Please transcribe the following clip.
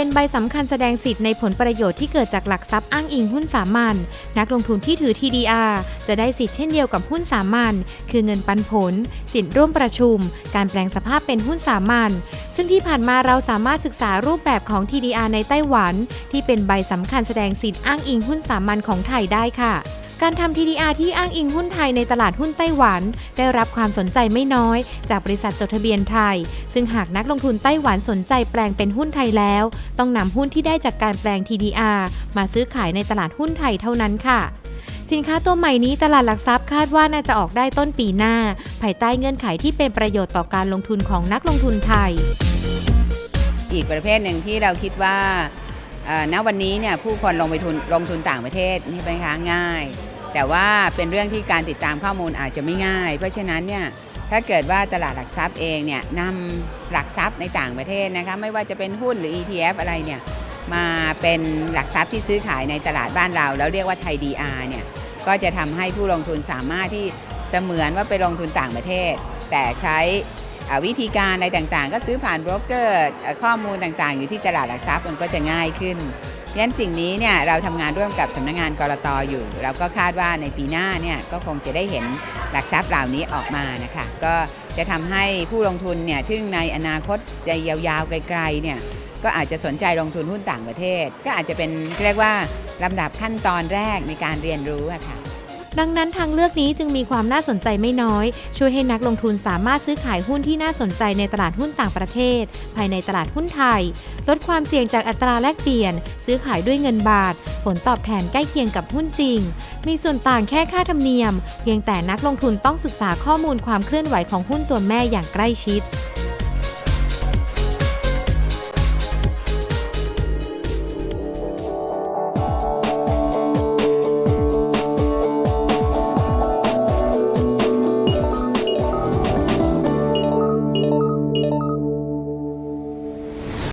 เป็นใบสำคัญแสดงสิทธิ์ในผลประโยชน์ที่เกิดจากหลักทรัพย์อ้างอิงหุ้นสามัญนักลงทุนที่ถือ TDR จะได้สิทธิ์เช่นเดียวกับหุ้นสามัญคือเงินปันผล สิทธิ์ร่วมประชุม การแปลงสภาพเป็นหุ้นสามัญซึ่งที่ผ่านมาเราสามารถศึกษารูปแบบของ TDR ในไต้หวัน ที่เป็นใบสำคัญแสดงสิทธิ์อ้างอิงหุ้นสามัญของไทยได้ค่ะ การทำ TDR ที่อ้างอิงหุ้นไทยในตลาดหุ้นไต้หวัน ได้รับความสนใจไม่น้อย จากบริษัทจดทะเบียนไทย ซึ่งหากนักลงทุนไต้หวันสนใจแปลงเป็นหุ้นไทยแล้ว ต้องนำหุ้นที่ได้จากการแปลง TDR มาซื้อขายในตลาดหุ้นไทยเท่านั้นค่ะสินค้าตัวใหม่นี้ตลาดหลักทรัพย์คาดว่าน่าจะออกได้ต้นปีหน้า ภายใต้เงื่อนไขที่เป็นประโยชน์ต่อการลงทุนของนักลงทุนไทย อีกประเภทหนึ่งที่เราคิดว่าณวันนี้เนี่ยผู้คนลงไปทุนลงทุนต่างประเทศนี่เป็นคะง่าย แต่ว่าเป็นเรื่องที่การติดตามข้อมูลอาจจะไม่ง่าย เพราะฉะนั้นเนี่ยถ้าเกิดว่าตลาดหลักทรัพย์เองเนี่ยนำหลักทรัพย์ในต่างประเทศนะคะไม่ว่าจะเป็นหุ้นหรือ ETF อะไรเนี่ยมาเป็นหลักทรัพย์ที่ซื้อขายในตลาดบ้านเรา แล้วเรียกว่าไทย DR เนี่ยก็จะทำให้ผู้ลงทุนสามารถที่เสมือนว่าไปลงทุนต่างประเทศ แต่ใช้วิธีการอะไรต่างๆ ก็ซื้อผ่านโบรกเกอร์ข้อมูลต่างๆ อยู่ที่ตลาดหลักทรัพย์มันก็จะง่ายขึ้นยันสิ่งนี้เนี่ยเราทำงานร่วมกับสำนักงานกรตออยู่ เราก็คาดว่าในปีหน้าเนี่ยก็คงจะได้เห็นหลักทรัพย์เหล่านี้ออกมานะคะก็จะทำให้ผู้ลงทุนเนี่ยซึ่งในอนาคตจะยาวๆไกลๆเนี่ยก็อาจจะสนใจลงทุนหุ้นต่างประเทศ ก็อาจจะเป็นเรียกว่าลำดับขั้นตอนแรกในการเรียนรู้อะค่ะ ดังนั้นทางเลือกนี้จึงมีความน่าสนใจไม่น้อย ช่วยให้นักลงทุนสามารถซื้อขายหุ้นที่น่าสนใจในตลาดหุ้นต่างประเทศ ภายในตลาดหุ้นไทย ลดความเสี่ยงจากอัตราแลกเปลี่ยน ซื้อขายด้วยเงินบาท ผลตอบแทนใกล้เคียงกับหุ้นจริง มีส่วนต่างแค่ค่าธรรมเนียม เพียงแต่นักลงทุนต้องศึกษาข้อมูลความเคลื่อนไหวของหุ้นตัวแม่อย่างใกล้ชิด